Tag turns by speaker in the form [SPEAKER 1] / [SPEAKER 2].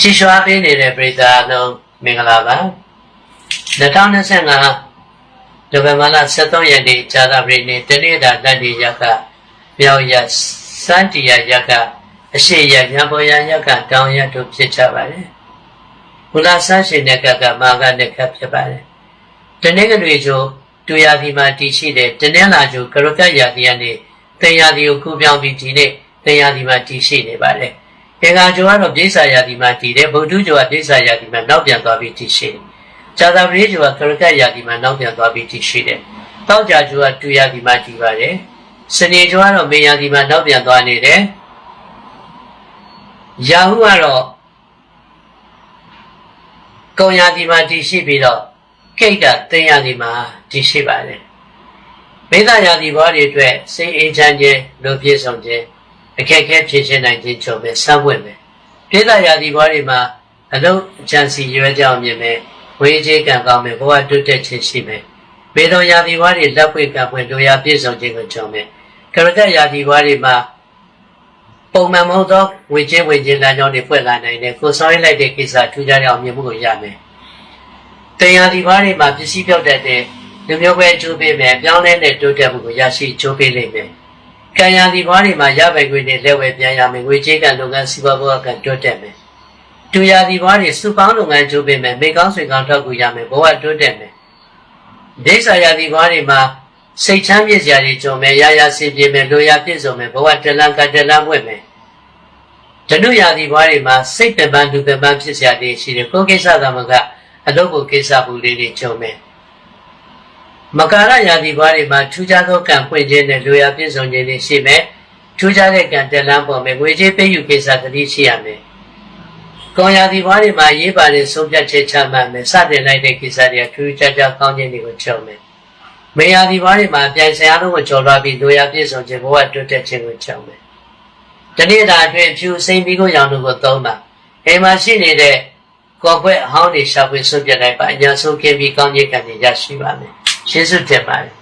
[SPEAKER 1] ချီးရွှာပေးနေတဲ့ပရိသတ်အလုံးမင်္ဂလာပါ2025နိုဝင်ဘာလ23ရက်နေ့ဇာတာပရိနေ့တနေ့တာတန်တီရက်ကမြောက်ရက်စန်တီယာရက်ကအရှိရက်ရံပေါ်ရရက်ကတောင်ရက်တို့ဖြစ်ကြပါတယ်ဘုရားဆန်းရှင်တဲ့ကကမာကနဲ့ကဖြစ်ပါတယ်တနေ့ကလေးကျိုးတူရာဒီမှာတည်ရှိတဲ့တနေ့လာကျိုးကရကတ်ရာဒီကနေတင်ရာဒီကိုကူပြောင်းပြီးဒီနေ့တင်ရာဒီမှာတည်ရှိနေပါတယ်။ေ ဃာကျော်ကတော့ပြိဿရာဒီမှာတည်တယ်ဗုဒ္ဓကျော်ကပြိဿရာဒီမှာနောက်ပြန်သွားပြီးတည်ရှိတယ်။ဇာတာပရိကျော်ကကရကတ်ရာဒီမှာနောက်ပြန်သွားပြီးတည်ရှိတယ်။တောက်ကြကျော်ကတူရာဒီမှာတည်ပါတယ်။စနေကျော်ကတော့မေယာဒီမှာနောက်ပြန်သွားနေတယ်။ယာဟုကတော့ကုံရာဒီမှာတည်ရှိပြီးတော့ကိတ်ကတင်ရာဒီမှာတည်ရှိပါတယ်။မေတ္တာရာဒီဘောတွေအတွက်စိတ်အေးချမ်းခြင်းလူပြည့်စုံခြင်း အခက်အခဲဖြေရှင်းနိုင်ခြင်းကြုံပဲစမ်းပွင့်ပဲမေတ္တာရာဒီဘောတွေမှာအလုံးအချမ်းစီရွယ်ကြောင်မြင်မယ်ဝေးခြင်းကံကောင်းမယ်ဘဝတုတ်တက်ခြင်းရှိမယ်မေတ္တာရာဒီဘောတွေလက်ပွင့်ကံပွင့်တို့ရာပြည့်စုံခြင်းကိုကြုံမယ်ကရကတ်ရာဒီဘောတွေမှာပုံမှန်မဟုတ်သောဝေခြင်းဝေခြင်းလမ်းကြောင်းတွေဖွင့်လာနိုင်တယ်ကိုဆောင်ရလိုက်တဲ့ကိစ္စထူးခြားတဲ့အောင်မြင်မှုကိုရမယ်တရားဒီဘာတွေမှာပစ္စည်းပြောက်တတ်တဲ့လူမျိုးပဲအကျိုးပေးမယ်ပြောင်းလဲတဲ့တိုးတက်မှုကိုရရှိအကျိုးပေးလိမ့်မယ် ကံရဒီဘာတွေမှာရပိုင်ခွင့်နဲ့လက်ဝဲပြန်ရမယ်ငွေကြေးကံလုပ်ငန်းစီးပွားဘဝကံတိုးတက်မယ်တူရာဒီဘာတွေစုပေါင်းလုပ်ငန်းအကျိုးပေးမယ်မိကောင်းဆွေကောင်းထောက်ကူရမယ်ဘဝတိုးတက်မယ်ဒိဋ္ဌာရာဒီဘာတွေမှာစိတ်ချမ်းမြေ့စရာတွေကြုံမယ်ရရစင်ပြေမယ်လိုရာပြည့်စုံမယ်ဘဝတလန်ကတလန်ဝဲမယ်ဓနုရာဒီဘာတွေမှာစိတ်ပင်ပန်းဒုပင်ပန်းဖြစ်စရာတွေရှိတယ်ကိုယ်ကိစ္စသမကအလုပ်ကိုကိစ္စဘူးလေးတွေကြုံမယ် မကာရယာဒီဘွားတွေမှာထူးခြားသောကံပွင့်ခြင်းနဲ့လူရပြည့်စုံခြင်းတွေရှိမယ်ထူးခြားတဲ့ကံတက်လန်းပေါ်မယ်ငွေကြေးပေးယူကိစ္စတတိရှိရမယ်ကောင်းရာဒီဘွားတွေမှာရေးပါတဲ့ဆုံးဖြတ်ချက်ချမှတ်မယ်စတင်လိုက်တဲ့ကိစ္စတွေကထူးခြားခြားကောင်းခြင်းတွေကိုကြုံမယ်မေယာဒီဘွားတွေမှာပြန်ဆရာလုံးကိုကြော်လွှားပြီးလူရပြည့်စုံခြင်းဘဝတိုးတက်ခြင်းကိုကြုံမယ်တနေ့တာအတွင်းဖြူစိမ့်ပြီးကိုရောင်တို့ကိုသုံးပါအိမ်မှာရှိနေတဲ့ကော်ခွဲအဟောင်းတွေရှာဖွေဆွပြလိုက်ပါအညာဆုံးကင်းပြီးကောင်းကြီးကံတွေရရှိပါမယ်။ ယေရှုတင်ပါတယ်